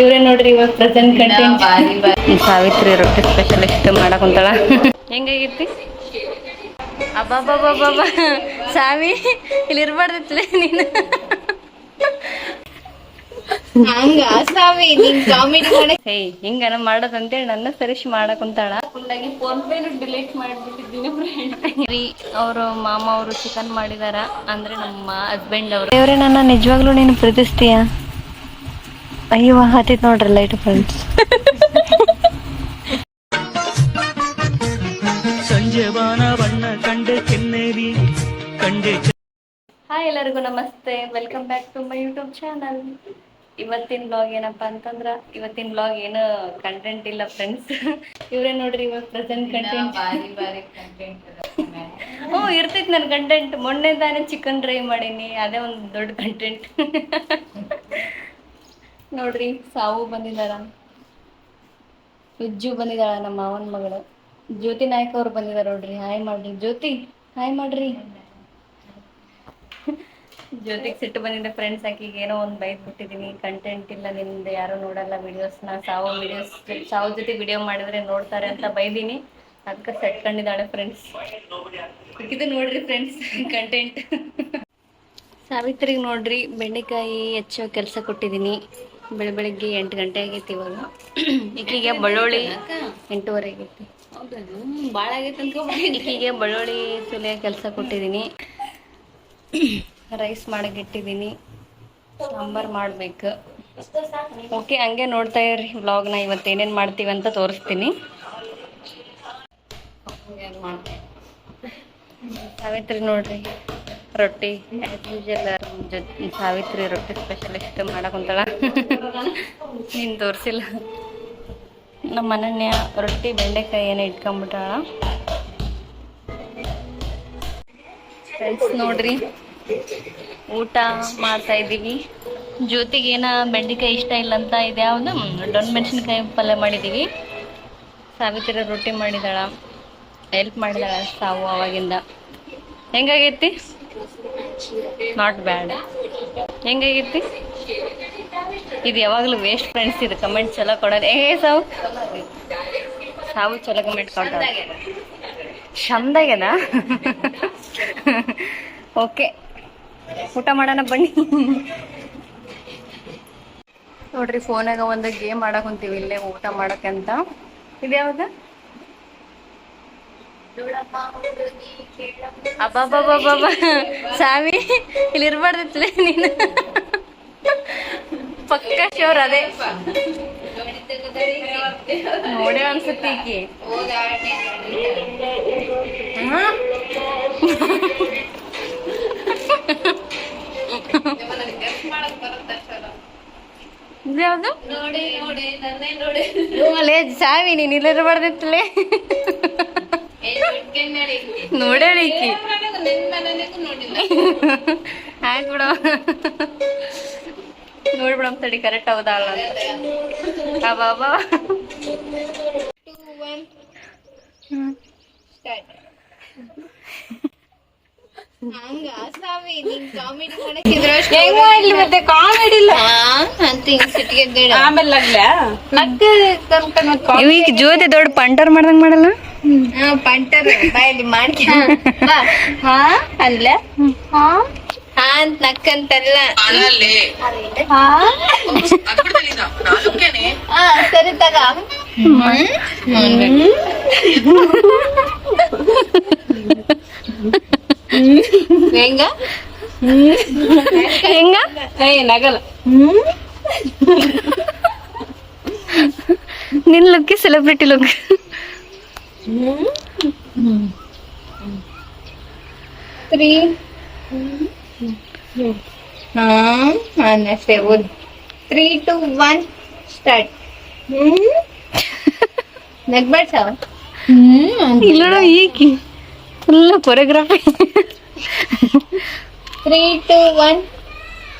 ಇವ್ರೇ ನೋಡ್ರಿ ಇವಾಗ ಪ್ರೆಸೆಂಟ್ ಕಂಟೆಂಟ್ ಸಾವಿತ್ರಿ ರೊಟ್ಟಿ ಸ್ಪೆಷಲಿಸ್ಟ್ ಮಾಡಕ್ ಕುಂತಾಳ ಹೆಂಗಾಗಿರ್ತಿ ಅಬ್ಬಬ್ಬಬ್ಬಬ್ಬ ಸಾವಿ ಇಲ್ಲಿ ಇರ್ಬಾರ್ದಿತ್ಲೆ ನೀನು. ಹಂಗ ಸಾವಿ ನೀನ್ ಕಾಮಿಡಿ ಮಾಡಕ್ ಹೇ ಹಿಂಗನ ಮಾಡೋದ್ ಅಂತೇಳಿ ನನ್ನ ಸರಿಶ್ ಮಾಡಕ್ ಕುಂತಾಳ ಫೋನ್ ಪೇ ಡಿಲೀಟ್ ಮಾಡ್ಬಿಟ್ಟಿದ್ದೀನಿ ಫ್ರೆಂಡ್ ಅವರು ಮಾಮ ಅವರು ಚಿಕನ್ ಮಾಡಿದಾರ ಅಂದ್ರೆ ನಮ್ಮ ಹಸ್ಬೆಂಡ್ ಅವರು. ದೇವ್ರೆ ನನ್ನ ನಿಜವಾಗ್ಲೂ ನೀನು ಪ್ರೀತಿಸ್ತೀಯ? ಅಯ್ಯೋ ಹತ್ತಿತ್ ನೋಡ್ರಿ ಲೈಟ್ ಫ್ರೆಂಡ್ಸ್ ಸಂಜೆವಾನ ಬಣ್ಣ ಕಂಡೆ ಕೆನ್ನೇರಿ ಕಂಡೆ ಹಾಯ್ ಎಲ್ಲರಿಗೂ ನಮಸ್ತೆ. Welcome back to my YouTube channel ಇವತ್ತಿನ ಬ್ಲಾಗ್ ಏನಪ್ಪಾ ಅಂತಂದ್ರ ಇವತ್ತಿನ ಬ್ಲಾಗ್ ಏನು ಕಂಟೆಂಟ್ ಇಲ್ಲ ಫ್ರೆಂಡ್ಸ್ ಇವ್ರೇ ನೋಡ್ರಿ ಇವಾಗ ಪ್ರೆಸೆಂಟ್ ಕಂಟೆಂಟ್ ಹ್ಞೂ ಇರ್ತೈತಿ ನನ್ನ ಕಂಟೆಂಟ್ ಮೊನ್ನೆ ತಾನೇ ಚಿಕನ್ ಡ್ರೈ ಮಾಡೀನಿ. ಅದೇ ಒಂದು ದೊಡ್ಡ ಕಂಟೆಂಟ್ ನೋಡ್ರಿ, ಸಾವು ಬಂದಿದಾರ. ಉಜ್ಜು ಬಂದಿದಾಳ ನಮ್ಮ ಮಾವನ ಮಗಳು. ಜ್ಯೋತಿ ನಾಯ್ಕ ಅವ್ರು ಬಂದಿದಾರ ನೋಡ್ರಿ, ಹಾಯ್ ಮಾಡ್ರಿ. ಜ್ಯೋತಿ, ಹಾಯ್ ಮಾಡ್ರಿ. ಜ್ಯೋತಿಗೆ ಸಿಟ್ಟು ಬಂದಿದೆ ಫ್ರೆಂಡ್ಸ್ ಆಕಿಗೆ ಏನೋ ಒಂದು ಬೈದ್ ಬಿಟ್ಟಿದೀನಿ. ಕಂಟೆಂಟ್ ಇಲ್ಲ ನಿಮ್ದು, ಯಾರು ನೋಡಲ್ಲ ವಿಡಿಯೋಸ್ನ ಸಾವು ವಿಡಿಯೋಸ್ ಸಾವು ಜೊತೆ ವಿಡಿಯೋ ಮಾಡಿದ್ರೆ ನೋಡ್ತಾರೆ ಅಂತ ಬೈದೀನಿ. ಅದಕ್ಕೆ ಸೆಟ್ಕೊಂಡಿದ್ದಾಳೆ ಫ್ರೆಂಡ್ಸ್ ಇದು ನೋಡ್ರಿ ಫ್ರೆಂಡ್ಸ್ ಕಂಟೆಂಟ್ ಸಾವಿತ್ರಿಗೆ ನೋಡ್ರಿ, ಬೆಂಡೆಕಾಯಿ ಹೆಚ್ಚೋ ಕೆಲಸ ಕೊಟ್ಟಿದ್ದೀನಿ ಬೆಳ ಬೆಳಿಗ್ಗೆ ಎಂಟು ಗಂಟೆ ಆಗೈತಿ ಇವಾಗ. ಈಕಿಗೆ ಬಳ್ಳುಳ್ಳಿ ಎಂಟೂವರೆ ಆಗೈತಿ. ಭಾಳ ಆಗೈತೆ ಈಕಿಗೆ ಬಳ್ಳುಳ್ಳಿ ಸುಲಿಯ ಕೆಲಸ ಕೊಟ್ಟಿದ್ದೀನಿ ರೈಸ್ ಮಾಡಕ್ಕೆ ಇಟ್ಟಿದ್ದೀನಿ ಸಾಂಬಾರು ಮಾಡಬೇಕು. ಓಕೆ ಹಂಗೆ ನೋಡ್ತಾ ಇರ್ರಿ. ವ್ಲಾಗ್ನ ಇವತ್ತು ಏನೇನು ಮಾಡ್ತೀವಿ ಅಂತ ತೋರಿಸ್ತೀನಿ. ಸಾವಿತ್ರಿ ನೋಡ್ರಿ. ರೊಟ್ಟಿ. ಆ್ಯಸ್ ಯೂಶಲ್ ಜೊತೆ ಸಾವಿತ್ರಿ ರೊಟ್ಟಿ ಸ್ಪೆಷಲಿಸ್ಟ್ ಮಾಡಕ್ ಕುಂತಾಳ. ನೀನು ತೋರಿಸಿಲ್ಲ. ನಮ್ಮ ಅನನ್ಯ ರೊಟ್ಟಿ ಬೆಂಡೆಕಾಯಿ ಏನೋ ಇಟ್ಕೊಂಬಿಟ್ಟಾಳ ಫ್ರೆಂಡ್ಸ್ ನೋಡ್ರಿ, ಊಟ ಮಾಡ್ತಾ ಇದ್ದೀವಿ. ಜೊತೆಗೆ ಏನ ಬೆಂಡೆಕಾಯಿ ಇಷ್ಟ ಇಲ್ಲ ಅಂತ ಇದ್ಯಾವುದು ಡೊಣ್ ಮೆಣಸಿನ್ಕಾಯಿ ಪಲ್ಯ ಮಾಡಿದ್ದೀವಿ. ಸಾವಿತ್ರಿ ರೊಟ್ಟಿ ಮಾಡಿದಾಳ. ಹೆಲ್ಪ್ ಮಾಡಿದಾಳ ಸಾವು ಅವಾಗಿಂದ. ಹೆಂಗಾಗೈತಿ? ನಾಟ್ ಬ್ಯಾಡ್ ಹೆಂಗಾಗೈತಿ? ಇದು ಯಾವಾಗಲೂ ವೇಸ್ಟ್ ಫ್ರೆಂಡ್ಸ್ ಇದು ಕಮೆಂಟ್ ಚಲೋ ಕೊಡೋದು. ಏ, ಸಾವು? ಸಾವು ಚಲೋ ಕಮೆಂಟ್ ಕೊಟ್ಟ ಚಂದಾಗೇನಾ ಓಕೆ ಊಟ ಮಾಡೋಣ ಬನ್ನಿ. ನೋಡ್ರಿ, ಫೋನಾಗ ಒಂದು ಗೇಮ್ ಆಡಕ್ ಹೊಂತೀವಿ ಇಲ್ಲೇ ಊಟ ಮಾಡಕ್ಕಂತ ಬಾಬಾ ಬಾಬಾ ಸಾವಿ ಇಲ್ಲಿ ಇರ್ಬಾರ್ದಿತ್ತಲೇ ನೀನು. ಪಕ್ಕ ಶೋರ್ ಅದೇ ನೋಡೇ ಅನ್ಸುತ್ತೆ ಈಕಿ. ನೋಡಿ ಅಲ್ಲೇ ಸಾವಿ ನೀನ್ ಇಲ್ಲಿರಬಾರ್ದಿತ್ತಲೇ ನೋಡೇಳಿ ಈಕಿ. ಆಯ್ತು ಬಿಡ. ನೋಡ್ಬಿಡಮ್ ತಡಿ ಕರೆಕ್ಟ್ ಹೌದಾ ಅಲ್ಲ ಅಂತ. ಅಬ್ಬಾ ಟೂ ಒನ್ ಸ್ಟಾರ್ಟ್ ಹಂಗ ಸಾವಿ ನೀನ್ ಕಾಮಿಡಿ ಮಾಡಕ್ ಹೆಂಗ್ ಮಾಡ್ಲಿ ಮತ್ತೆ ಕಾಮಿಡಿ ಇಲ್ಲ ಅಂತ ಹಿಂಗ್ ಸಿಟ್ಟಿಗೆ ಆಮೇಲೆ ನಕ್ಕ ಕನ್ಕೊಂಡ್ ಈಗ ಜ್ಯೋತಿ ದೊಡ್ಡ ಪಂಟರ್ ಮಾಡ್ದಂಗ್ ಮಾಡಲ್ಲ? ಹಾ ಪಂಟರ್ ಬಾಯಲ್ಲಿ ಮಾಡ್ಕ ಹಾ ಅಲ್ಲ? ಹಾ? ಹಾ ಅಂತ ನಕ್ಕಂತಲ್ಲ ಹಾ ಹಾ ಸರಿ ತಗ ಹೆಂಗ ಹೆಂಗ ಏ ನಗಲ್ಲ ನಿನ್ ಲುಕ್ ಸೆಲೆಬ್ರಿಟಿ ಲುಕ್ ತ್ರೀ ಹಾ ಅನ್ನಷ್ಟೇ ಓದ್ ತ್ರೀ ಟು ಒನ್ ಸ್ಟಾರ್ಟ್ ನಗ್ಬೇಡ ಇಲ್ಲ ಈಕಿ full choreography three two one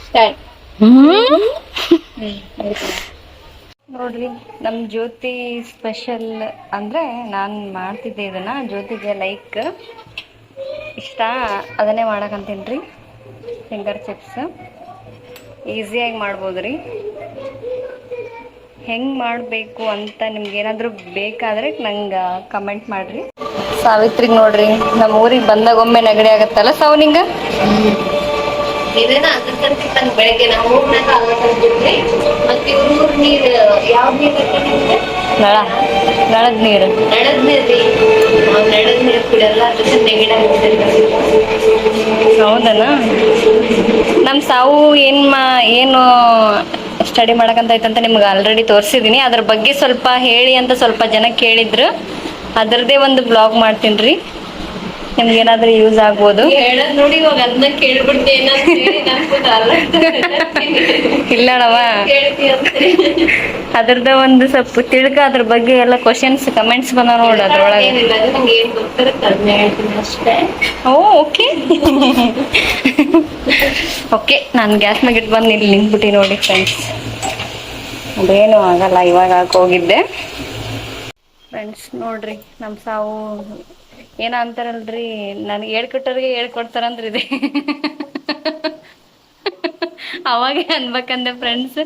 start ನೋಡ್ರಿ, ನಮ್ ಜ್ಯೋತಿ ಸ್ಪೆಷಲ್ ಅಂದ್ರೆ ನಾನ್ ಮಾಡ್ತಿದ್ದೆ ಇದನ್ನ, ಜ್ಯೋತಿಗೆ ಲೈಕ್ ಇಷ್ಟ, ಅದನ್ನೇ ಮಾಡಕಂತೀನಿ ರೀ. ಫಿಂಗರ್ ಚಿಪ್ಸ್ ಈಸಿಯಾಗಿ ಮಾಡ್ಬೋದು ರೀ. ಹೆಂಗ್ ಮಾಡಬೇಕು ಅಂತ ನಿಮ್ಗೆ ಏನಾದರೂ ಬೇಕಾದ್ರೆ ನಂಗೆ ಕಮೆಂಟ್ ಮಾಡ್ರಿ. ಸಾವಿತ್ರಿಗೆ ನೋಡ್ರಿ ನಮ್ಮ ಊರಿಗೆ ಬಂದಾಗ ಒಮ್ಮೆ ನೆಗಡಿ ಆಗತ್ತಲ್ಲ ಸಾವು ಬೆಳಗ್ಗೆ ನಾವು ಮತ್ತೆ ನೀರ್ ನೀರ್ ನಳ. ನಳದ ನೀರು ನಡದ್ ನೀರು ರೀ ನೀರು ಕುಡಿಯಲ್ಲ ಆಗ್ಬಿಟ್ಟಿದೆ ಹೌದನ? ನಮ್ಮ ಸಾವು ಏನು ಮಾ ಏನು ಸ್ಟಡಿ ಮಾಡಕಂತ ಐತಂತ ನಿಮ್ಗೆ ಆಲ್ರೆಡಿ ತೋರಿಸಿದ್ದೀನಿ ಅದ್ರ ಬಗ್ಗೆ ಸ್ವಲ್ಪ ಹೇಳಿ ಅಂತ ಸ್ವಲ್ಪ ಜನ ಕೇಳಿದ್ರು. ಅದರದೇ ಒಂದು ಬ್ಲಾಗ್ ಮಾಡ್ತೀನಿ ರೀ. ನಿಮ್ಗೆ ಏನಾದ್ರೂ ಯೂಸ್ ಆಗ್ಬೋದು. ಹೇಳದ್ ನೋಡಿ ಇವಾಗ ಅದನ್ನ ಕೇಳ್ಬಿಡ್ತೇನೆ ಇಲ್ಲಣವ ಅದ್ರದ ಒಂದು ಸ್ವಲ್ಪ ತಿಳ್ಕ ಅದ್ರ ಬಗ್ಗೆ ಎಲ್ಲ ಕ್ವಶನ್ಸ್ ಕಮೆಂಟ್ಸ್ ಬಂದ ನೋಡು ಅದ್ರೊಳಗೆ. ಓ ಓಕೆ. ಓಕೆ ನಾನು ಗ್ಯಾಸ್ ಮ್ಯಾಗ ಇಟ್ಟು ಬಂದು ಇಲ್ಲಿ ನಿಂತ್ಬಿಟ್ಟು ನೋಡಿ ಫ್ರೆಂಡ್ಸ್ ಅದೇನು ಆಗಲ್ಲ ಇವಾಗ ಹೋಗಿದ್ದೆ. ಫ್ರೆಂಡ್ಸ್ ನೋಡ್ರಿ ನಮ್ಮ ಸಾವು ಏನ ಅಂತಾರಲ್ರಿ? ನನಗೆ ಹೇಳ್ಕೊಟ್ಟವ್ರಿಗೆ ಹೇಳ್ಕೊಡ್ತಾರಂದ್ರಿ ಇದೆ. ಅವಾಗೆ ಅನ್ಬೇಕಂದೆ ಫ್ರೆಂಡ್ಸ್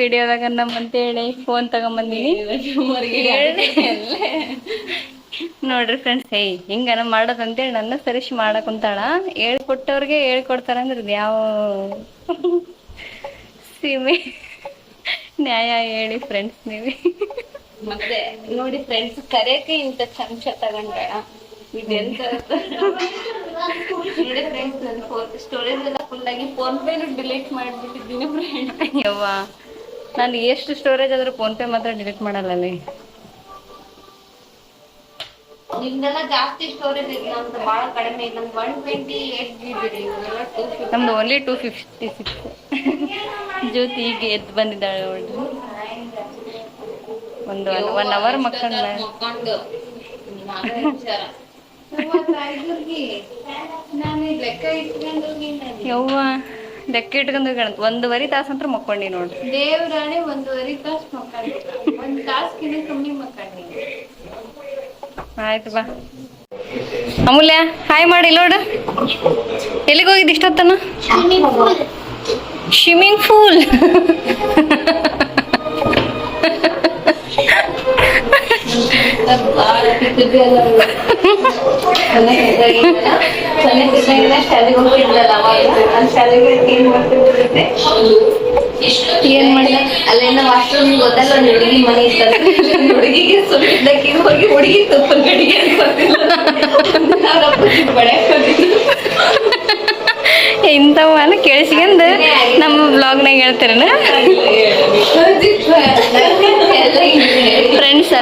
ವಿಡಿಯೋದಾಗ ನಮ್ಮಂತೇಳಿ ಫೋನ್ ತಗೊಂಬಂದಿನಿ. ನೋಡ್ರಿ ಫ್ರೆಂಡ್ಸ್ ಹೇ ಹಿಂಗನ ಮಾಡೋದಂತೇಳಿ ನನ್ನ ಸರಿಶ್ ಮಾಡಕ್ ಕುಂತಾಳ. ಹೇಳ್ಕೊಟ್ಟವ್ರಿಗೆ ಹೇಳ್ಕೊಡ್ತಾರ ಅಂದ್ರೆ ಇದು ಯಾವ ಸೀಮೆ? ನ್ಯಾಯ ಹೇಳಿ ಫ್ರೆಂಡ್ಸ್ ನೀವು. ಮತ್ತೆ ನೋಡಿ ಫ್ರೆಂಡ್ಸ್ ಕರೆಯಕ್ಕೆ ಇಂತ ಚಮಚ ತಗೊಂಡ ಇದೆಂತ ನೋಡಿ ಫ್ರೆಂಡ್ಸ್ ನನ್ನ ಫೋನ್ ಸ್ಟೋರೇಜ್ ಎಲ್ಲ ಫುಲ್ ಆಗಿ ಫೋನ್ ಡಿಲೀಟ್ ಮಾಡ್ಬಿಟ್ಟಿದ್ದೀನಿ ಫ್ರೆಂಡ್ ಯವ್ವ ನಾನು ಎಷ್ಟು ಸ್ಟೋರೇಜ್ ಆದರೂ ಫೋನ್ ಪೇ ಮಾತ್ರ ಡಿಲೀಟ್ ಮಾಡಲ್ಲ ನಿಮ್ದೆಲ್ಲ ಜಾಸ್ತಿ ಸ್ಟೋರೇಜ್ ಇದೆ ನಮ್ದು ಬಹಳ ಕಡಿಮೆ ಇದೆ ನಮ್ದು one twenty eight G B ರೀ ಇವೆಲ್ಲ ಟೂ ಫಿಫ್ಟಿ ನಮ್ದು only two fifty six Jyoti ಈಗ ಎದ್ದು ಬಂದಿದ್ದಾಳೆ ನೋಡ್ರಿ ಒಂದು ಒನ್ ಅವರ್ ಮಕ್ಕಳ ಯವ್ವ ಲೆಕ್ಕ ಇಟ್ಕೊಂಡು ಕಾಣತ್ ಒಂದೂವರೆ ತಾಸು ಅಂತ ಮಕ್ಕೊಂಡಿ ನೋಡ್ರಿ ದೇವ್ರಾಣಿ ಒಂದೂವರೆ ತಾಸು ಮಕ್ಕಂಡಿಲ್ಲ ಒಂದ್ ತಾಸ್ಕಿನ್ನ ಕಮ್ಮಿ ಮಕ್ಕಂಡಿಲ್ಲ ಆಯ್ತು ಬಾ. ಅಮೂಲ್ಯ ಹಾಯ್ ಮಾಡಿ ನೋಡು ಎಲ್ಲಿಗೆ ಹೋಗಿದ್ದು ಇಷ್ಟೊತ್ತನ? ಸ್ವಿಮ್ಮಿಂಗ್ ಪೂಲ್ ಶಾಲೆಗೆ ಹೋಗಿದ್ಲಲ್ಲ ಅವಾಗ ಶಾಲೆಗೆ ಏನ್ ಮಾಡ್ತಿರ್ತಿದ್ದೆ ಏನ್ ಮಾಡಿದ? ಅಲ್ಲೇನ ವಾಶ್ರೂಮ್ ಗೊತ್ತಲ್ಲ ಒಂದು ಹುಡುಗಿ ಮನೆ ಇರ್ತದೆ ಹುಡುಗಿಗೆ ಸುಮ್ಮಿದ್ದಕ್ಕೆ ಹೋಗಿ ಹುಡುಗಿ ತುಪ್ಪ ಕಡಿಗೆ ಇಂಥವನ್ನ ಕೇಳಿಸ್ಕೊಂಡು ನಮ್ಮ ಬ್ಲಾಗ್ನಾಗ ಹೇಳ್ತೀರನ?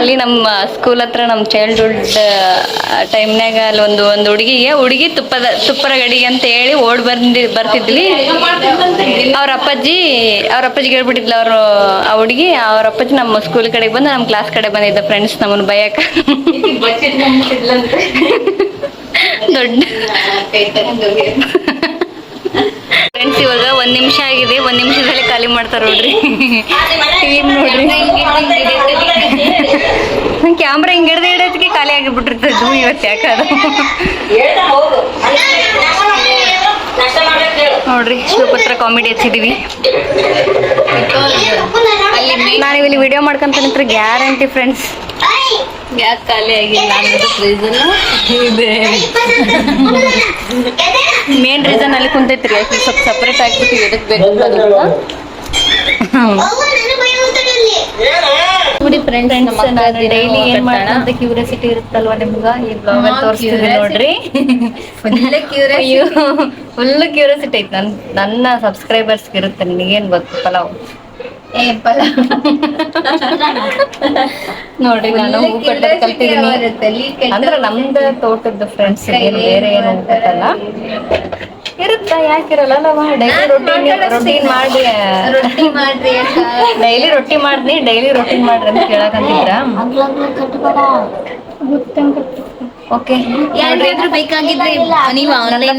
ಅಲ್ಲಿ ನಮ್ಮ ಸ್ಕೂಲ್ ಹತ್ರ ನಮ್ಮ ಚೈಲ್ಡ್ಹುಡ್ ಟೈಮ್ನಾಗ ಅಲ್ಲಿ ಒಂದು ಒಂದು ಹುಡುಗಿಗೆ ಹುಡುಗಿ ತುಪ್ಪದ ತುಪ್ಪರ ಗಡಿಗೆ ಅಂತ ಹೇಳಿ ಓಡ್ ಬಂದಿ ಬರ್ತಿದ್ಲಿ ಅವ್ರ ಅಪ್ಪಾಜಿ ಅವ್ರ ಅಪ್ಪಾಜಿ ಹೇಳ್ಬಿಟ್ಟಿದ್ಲು ಅವರು ಆ ಹುಡುಗಿ ಅವ್ರ ಅಪ್ಪಾಜಿ ನಮ್ಮ ಸ್ಕೂಲ್ ಕಡೆಗೆ ಬಂದು ನಮ್ಮ ಕ್ಲಾಸ್ ಕಡೆ ಬಂದಿದ್ದ ಫ್ರೆಂಡ್ಸ್ ನಮ್ಮನ್ನು ಬಯಕ. ದೊಡ್ಡ. ಫ್ರೆಂಡ್ಸ್ ಇವಾಗ ಒಂದ್ ನಿಮಿಷ ಆಗಿದೆ ಒಂದ್ ನಿಮಿಷದಲ್ಲಿ ಖಾಲಿ ಮಾಡ್ತಾರ ನೋಡ್ರಿ. ಟೀಮ್ ನೋಡ್ರಿ ಕ್ಯಾಮ್ರಾ ಹಿಂಗೆ ಹಿಡ್ದು ಹಿಡಿಯೋದಕ್ಕೆ ಖಾಲಿ ಆಗಿಬಿಟ್ಟಿರ್ತದ್ದು ಇವತ್ತು ಯಾಕದು? ನೋಡ್ರಿ ಶಿವಪುತ್ರ ಕಾಮಿಡಿ ಹಚ್ಚಿದೀವಿ. ನಾನು ಇಲ್ಲಿ ವಿಡಿಯೋ ಮಾಡ್ಕೊಂತ ನಿಂತ್ರೆ ಗ್ಯಾರಂಟಿ ಫ್ರೆಂಡ್ಸ್ ಯಾಕೆ ಖಾಲಿ ಆಗಿಲ್ಲ ಅನ್ನೋದು ರೀಸನ್ ಇದೆ. ಮೇನ್ ರೀಸನ್ ಅಲ್ಲಿ ಕುಂತೈತ್ರಿ ಯಾಕೆ ಸ್ವಲ್ಪ ಸಪ್ರೇಟ್ ಆಗ್ಬಿಟ್ಟು ಇದಕ್ಕೆ ಬೇಕು ನೋಡಿ ಫ್ರೆಂಡ್ಸ್ ಡೈಲಿ ಏನ್ ಮಾಡ್ತಂತ ಕ್ಯೂರಿಯಾಸಿಟಿ ಇರುತ್ತಲ್ವಾ ನಿಮ್ಗ? ಈ ಬ್ಲಾಗ್ ತೋರಿಸ್ತೀವಿ ನೋಡ್ರಿ. ಫುಲ್ ಕ್ಯೂರಿಯಾಸಿಟಿ ಐತೆ. ನನ್ ನನ್ನ ಸಬ್ಸ್ಕ್ರೈಬರ್ಸ್ ಇರುತ್ತೆ ನಿನಗೇನ್ ಗೊತ್ತು? ಪಲಾವ್. ಏ ಪಲಾವ್. ನೋಡ್ರಿ ನಾನು ಹೂ ಕಟ್ಟೋದು ಕಲ್ತಿದ್ದೀನಿ. ಅಂದ್ರೆ ನಮ್ದು ತೋಟದ ಫ್ರೆಂಡ್ಸ್ ಬೇರೆ ಏನು ಹೂ ಕಟ್ಟಲ್ಲ ಇರುತ್ತಾ? ಯಾಕಿರಲ್ಲ? ನಾವು ಡೈಲಿ ರೊಟ್ಟಿ ರೊಟೀನ್ ಮಾಡಿ ರೊಟ್ಟಿ ಮಾಡ್ರಿ ಡೈಲಿ ರೊಟ್ಟಿ ಮಾಡ್ರಿ ಡೈಲಿ ರೊಟೀನ್ ಮಾಡ್ರಿ ಅಂತ ಕೇಳಕಂತಿದ್ರ ಓಕೆ ಯಾರಿಗಾದ್ರೂ ಬೇಕಾಗಿದ್ರೆ ನೀವು ಆನ್ಲೈನ್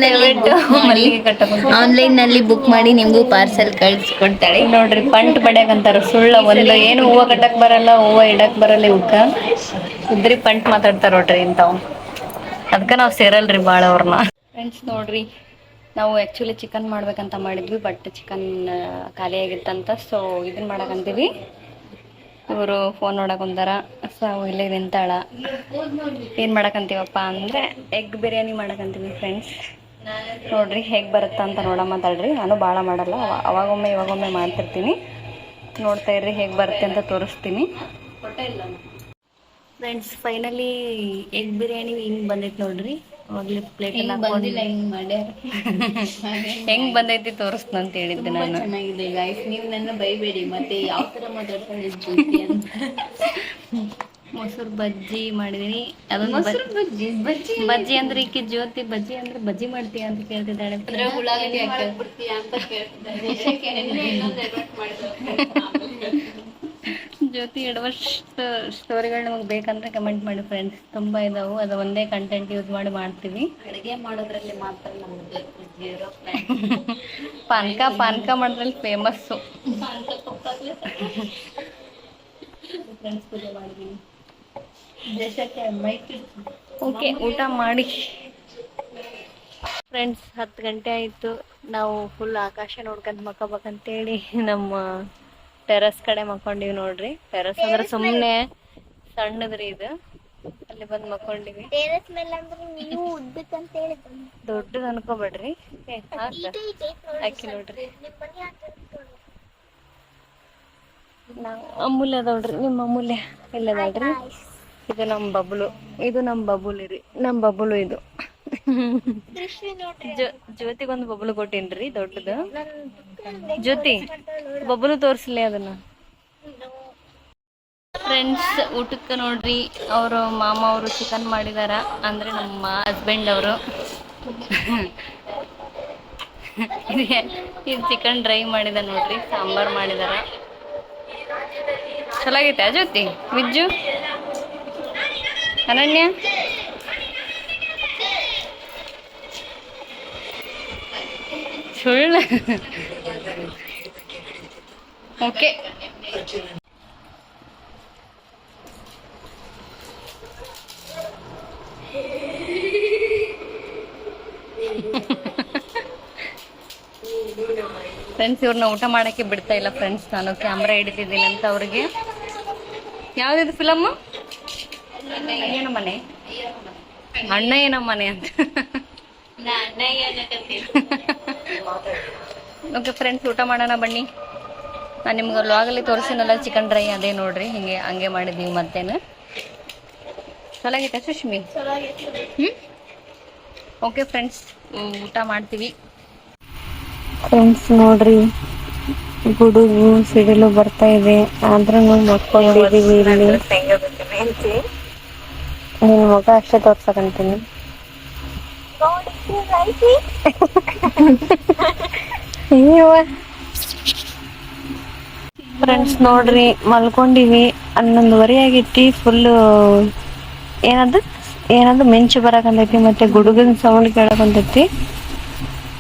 ಮಲ್ಲಿಗೆ ಕಟ್ಟಕೊಂತ ಆನ್ಲೈನ್ನಲ್ಲಿ ಬುಕ್ ಮಾಡಿ ನಿಮ್ಗೂ ಪಾರ್ಸೆಲ್ ಕಳ್ಸಿಕೊಡ್ತಾಳೆ. ನೋಡ್ರಿ ಪಂಟ್ ಬಡ್ಯಾಕ್ ಅಂತಾರ ಸುಳ್ಳ ಒಂದು ಏನು ಹೂವ ಕಟ್ಟಕ್ ಬರಲ್ಲ ಹೂವ ಇಡಕ್ ಬರಲ್ಲ ಇವಕ್ಕ ಇದ್ರಿ ಪಂಟ್ ಮಾತಾಡ್ತಾರ ನೋಡ್ರಿ ಇಂತಾವ್ ಅದಕ್ಕ ನಾವು ಸೇರಲ್ರಿ ಭಾಳ ಅವ್ರನ್ನ ಫ್ರೆಂಡ್ಸ್ ನೋಡ್ರಿ ನಾವು ಆ್ಯಕ್ಚುಲಿ ಚಿಕನ್ ಮಾಡ್ಬೇಕಂತ ಮಾಡಿದ್ವಿ ಬಟ್ ಚಿಕನ್ ಖಾಲಿ ಆಗಿತ್ತಂತ ಸೊ ಇದನ್ನ ಮಾಡಕಂತೀವಿ ಇವರು ಫೋನ್ ನೋಡಕ್ ಕುಂತಾರ ಸೊ ಇಲ್ಲೇ ನಿಂತಾಳ ಏನು ಮಾಡಕಂತೀವಪ್ಪ ಅಂದರೆ ಎಗ್ ಬಿರಿಯಾನಿ ಮಾಡಕಂತೀವಿ ಫ್ರೆಂಡ್ಸ್ ನೋಡ್ರಿ ಹೇಗೆ ಬರುತ್ತೆ ಅಂತ ನೋಡಮ್ಮ ತಡ್ರಿ. ನಾನು ಭಾಳ ಮಾಡಲ್ಲ, ಅವ- ಅವಾಗೊಮ್ಮೆ ಇವಾಗೊಮ್ಮೆ ಮಾಡ್ತಿರ್ತೀನಿ. ನೋಡ್ತಾ ಇರ್ರಿ ಹೇಗೆ ಬರುತ್ತೆ ಅಂತ ತೋರಿಸ್ತೀನಿ. ಫ್ರೆಂಡ್ಸ್ ಫೈನಲಿ ಎಗ್ ಬಿರಿಯಾನಿ ಹಿಂಗೆ ಬಂದೈತೆ ನೋಡ್ರಿ. ಅವಾಗಲೇ ಪ್ಲೇಟ್ ಬಂದಿಲ್ಲ ಹಿಂಗ್ ಮಾಡ್ಯಾರ? ಹೆಂಗ್ ಬಂದೈತಿ ತೋರಿಸ್ತು ಅಂತ ಹೇಳಿದ್ದೆ ನಾನು. ಚೆನ್ನಾಗಿದೆ ಗೈಸ್ ನೀವು ನನ್ನ ಬೈಬೇಡಿ ಮತ್ತೆ ಯಾವ ತರ ಜ್ಯೋತಿ ಅಂತ. ಮೊಸರು ಬಜ್ಜಿ ಮಾಡಿದೀನಿ. ಅದೊಂದು ಮೊಸರು ಬಜ್ಜಿ ಬಜ್ಜಿ ಬಜ್ಜಿ ಅಂದ್ರೆ ಈಕೆ ಜ್ಯೋತಿ ಬಜ್ಜಿ ಅಂದ್ರೆ ಬಜ್ಜಿ ಮಾಡ್ತೀಯ ಅಂತ ಕೇಳ್ತಿದ್ದಾಳೆ. ಅಂದ್ರೆ ಉಳ್ಳಾಗಡ್ಡಿ ಹಾಕ್ಬಿಡ್ತೀಯ ಅಂತ ಕೇಳ್ತಿದ್ದಾರೆ ಜ್ಯೋತಿ ಎಡವಷ್ಟು ಸ್ಟೋರಿಗಳು ನಮಗೆ ಬೇಕಂದ್ರೆ ಕಮೆಂಟ್ ಮಾಡಿ ಫ್ರೆಂಡ್ಸ್ ತುಂಬಾ ಇದಾವು. ಅದು ಒಂದೇ ಕಂಟೆಂಟ್ ಯೂಸ್ ಮಾಡಿ ಮಾಡ್ತೀವಿ. ಅಡುಗೆ ಮಾಡೋದ್ರಲ್ಲಿ ಮಾತ್ರ ಜೀರೋ ಪಾನಕ ಪಾನಕ ಮಾಡೋದ್ರಲ್ಲಿ ಫೇಮಸ್ಸು ಫ್ರೆಂಡ್ಸ್ ಪೂಜೆ ಮಾಡಿದೀನಿ ದೇಶಕ್ಕೆ ಮೈಕ್ ಓಕೆ ಊಟ ಮಾಡಿ. ಫ್ರೆಂಡ್ಸ್ ಹತ್ತು ಗಂಟೆ ಆಯಿತು. ನಾವು ಫುಲ್ ಆಕಾಶ ನೋಡ್ಕೊಂಡು ಮಕ್ಕಬೇಕಂತೇಳಿ ನಮ್ಮ ಟೆರಸ್ ಕಡೆ ಮಕ್ಕೊಂಡಿವಿ ನೋಡ್ರಿ. ಟೆರಸ್ ಅಂದ್ರೆ ಸುಮ್ಮನೆ ಸಣ್ಣದ್ರಿ ಇದು. ಅಲ್ಲಿ ಬಂದ್ ಮಕ್ಕೊಂಡಿವಿ. ದೊಡ್ಡದ ಮೇಲೆ ಅಂದ್ರೆ ನೀವು ಉದ್ದಕ್ಕಂತ ಹೇಳಿದ್ರು. ದೊಡ್ಡದು ಅನ್ಕೋಬೇಡ್ರಿ. ಹಾಕ. ನೋಡ್ರಿ ಅಮೂಲ್ಯ ಅದಾವ್ರಿ ನಿಮ್ಮ ಅಮೂಲ್ಯ ಇಲ್ಲದಲ್ರಿ ಇದು ನಮ್ಮ ಬಬ್ಲು. ಇದು ನಮ್ಮ ಬಬುಲಿ ರೀ. ನಮ್ಮ ಬಬುಲು ಇದು. ಜ್ಯೋತಿಗೊಂದು ಬಬುಲು ಕೊಟ್ಟಿನ್ರಿ ದೊಡ್ಡದು. ಜ್ಯೋತಿ ಬಬುಲು ತೋರಿಸಲಿ ಅದನ್ನ. ಫ್ರೆಂಡ್ಸ್ ಊಟಕ್ಕೆ ನೋಡ್ರಿ, ಅವರು ಮಾಮ ಅವರು ಚಿಕನ್ ಮಾಡಿದಾರ. ಅಂದ್ರೆ ನಮ್ಮ ಹಸ್ಬೆಂಡ್ ಅವರು. ಇದು ಚಿಕನ್ ಡ್ರೈ ಮಾಡಿದ ನೋಡ್ರಿ, ಸಾಂಬಾರ್ ಮಾಡಿದಾರ. ಚಲಾಗೈತೆ ಜ್ಯೋತಿ? ವಿಜ್ಜು? ಅನನ್ಯ? ಸುಳ್ಳು ಓಕೆ ಫ್ರೆಂಡ್ಸ್ ಇವ್ರನ್ನ ಊಟ ಮಾಡಕ್ಕೆ ಬಿಡ್ತಾ ಇಲ್ಲ ಫ್ರೆಂಡ್ಸ್ ನಾನು. ಕ್ಯಾಮ್ರಾ ಹಿಡಿತಿದ್ದೀನಿ ಅಂತ ಅವ್ರಿಗೆ. ಯಾವ್ದಿದು ಫಿಲಮ್ಮು ಅಣ್ಣಯ್ಯನ ಮನೆ. ಅಣ್ಣಯ್ಯನ ಮನೆ ಅಂತ. ಓಕೆ ಫ್ರೆಂಡ್ಸ್ ಊಟ ಮಾಡೋಣ ಬನ್ನಿ. ನಾನು ನಿಮ್ಗೆ ಲಾಗಲ್ಲಿ ತೋರಿಸಿನಲ್ಲ ಚಿಕನ್ ಡ್ರೈ ಅದೇ ನೋಡ್ರಿ ಹಿಂಗೆ ಹಂಗೆ ಮಾಡಿದ್ದೀವಿ ಮತ್ತೇನು ಚೆನ್ನಾಗೈತೆ ಸುಷ್ಮಿ? ಹ್ಞೂ ಓಕೆ ಫ್ರೆಂಡ್ಸ್ ಊಟ ಮಾಡ್ತೀವಿ. ಫ್ರೆಂಡ್ಸ್ ನೋಡ್ರಿ ಗುಡುಗು ಸಿಡಿಲು ಬರ್ತಾ ಇದೆ. ಆದ್ರೂ ಮಕ್ಕೊಂಡಿದೀವಿ ಇಲ್ಲಿ. ನಿನ್ ಮಗ ಅಷ್ಟೇ ತೋರ್ಸಕಂತೀನಿ. ಫ್ರೆಂಡ್ಸ್ ನೋಡ್ರಿ, ಮಲ್ಕೊಂಡಿವಿ. ಹನ್ನೊಂದುವರೆ ಆಗೈತಿ ಫುಲ್ಲು ಏನದು? ಏನದು? ಮಿಂಚು ಬರಕಂತೈತಿ ಮತ್ತೆ ಗುಡುಗನ್ ಸೌಂಡ್ ಕೇಳಕಂತೈತಿ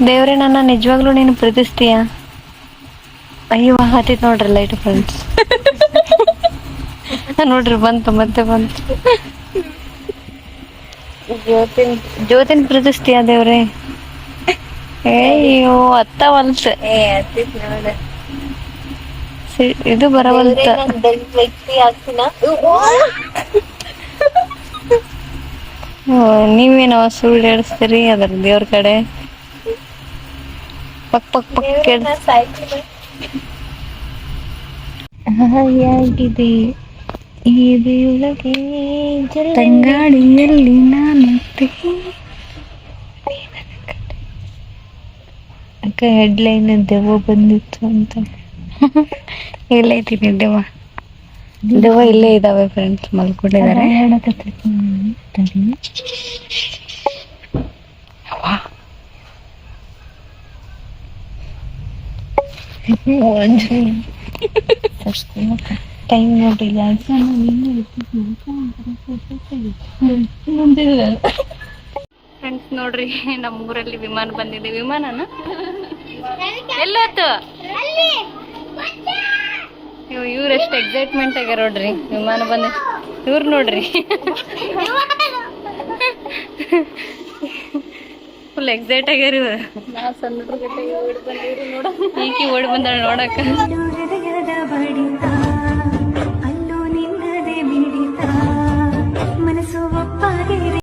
ದೇವ್ರೆ, ನನ್ನ ನಿಜವಾಗ್ಲೂ ನೀನು ಪ್ರೀತಿಸ್ತೀಯ? ಅಯ್ಯೋ, ಹತ್ತಿತ್ ನೋಡ್ರಿ ಲೈಟ್ ಫ್ರೆಂಡ್ಸ್ ನೋಡ್ರಿ, ಬಂತು, ಮತ್ತೆ ಬಂತು. ಜ್ಯೋತಿನ್ ಜ್ಯೋತಿನ್ ಪ್ರೀತಿಸ್ತೀಯ ದೇವ್ರೆ ಅಯ್ಯೋ ಅತ್ತವಲ್ತ ಇದು ಬರವಂತ ನೀವೇನೋ ಸುಳ್ಳು ಹೇಳಿಸ್ತೀರಿ ಅದ್ರ ದೇವ್ರ ಕಡೆ. ಪಕ್ ಪಕ್ ಪಕ್ ಹಾಯಾಗಿದೆ. ತಂಗಾಳಿಯಲ್ಲಿ ನಾನು ಅಕ್ಕ ಹೆಡ್ಲೈನ್ ದೆವ್ವ ಬಂದಿತ್ತು ಅಂತ. ಎಲ್ಲೈತಿ ದೆವ್ವ. ದೆವ್ವ ಇಲ್ಲೇ ಇದಾವೆ ಫ್ರೆಂಡ್ಸ್ ಮಲ್ಕೊಂಡಿದ್ದಾರೆ. ಟೈಮ್ ನೋಡಿಲ್ಲ ಫ್ರೆಂಡ್ಸ್ ನೋಡ್ರಿ ನಮ್ಮೂರಲ್ಲಿ ವಿಮಾನ ಬಂದಿದೆ. ವಿಮಾನನ ಇವ್ ಇವ್ರು ಎಷ್ಟು ಎಕ್ಸೈಟ್ಮೆಂಟ್ ಆಗ್ಯಾರ ನೋಡ್ರಿ. ವಿಮಾನ ಬಂದ ಇವ್ರು ನೋಡ್ರಿ. ಫುಲ್ ಎಕ್ಸೈಟ್ ಆಗ್ಯಾರ ಇವ್ರು. ಈಕಿ ಓಡಿ ಬಂದಾಳ ನೋಡಕ್ಕ.